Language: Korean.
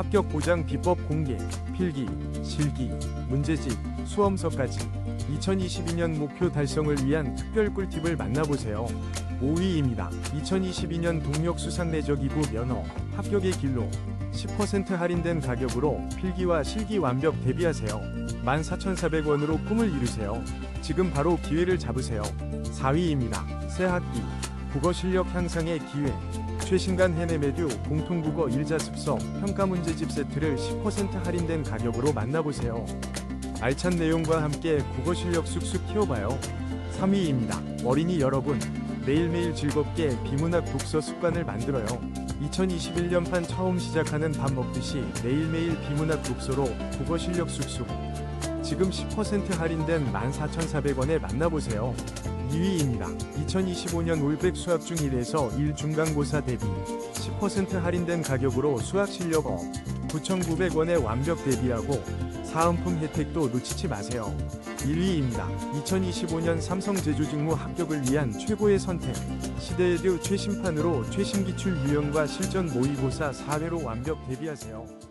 합격 보장 비법 공개, 필기, 실기, 문제집, 수험서까지 2022년 목표 달성을 위한 특별 꿀팁을 만나보세요. 5위입니다. 2022년 동력 수상 내적 2부 면허 합격의 길로 10% 할인된 가격으로 필기와 실기 완벽 대비하세요. 14,400원으로 꿈을 이루세요. 지금 바로 기회를 잡으세요. 4위입니다. 새 학기 국어 실력 향상의 기회 최신간 해내메듀 공통국어 일자습서 평가 문제집 세트를 10% 할인된 가격으로 만나보세요. 알찬 내용과 함께 국어 실력 쑥쑥 키워봐요. 3위입니다. 어린이 여러분, 매일매일 즐겁게 비문학 독서 습관을 만들어요. 2021년판 처음 시작하는 밥 먹듯이 매일매일 비문학 독서로 국어 실력 쑥쑥. 지금 10% 할인된 14,400원에 만나보세요. 2위입니다. 2025년 올백 수학 중 1에서 1 중간고사 대비 10% 할인된 가격으로 수학 실력 업 9,900원에 완벽 대비하고 사은품 혜택도 놓치지 마세요. 1위입니다. 2025년 삼성 제조직무 합격을 위한 최고의 선택. 시대에듀 최신판으로 최신 기출 유형과 실전 모의고사 4회로 완벽 대비하세요.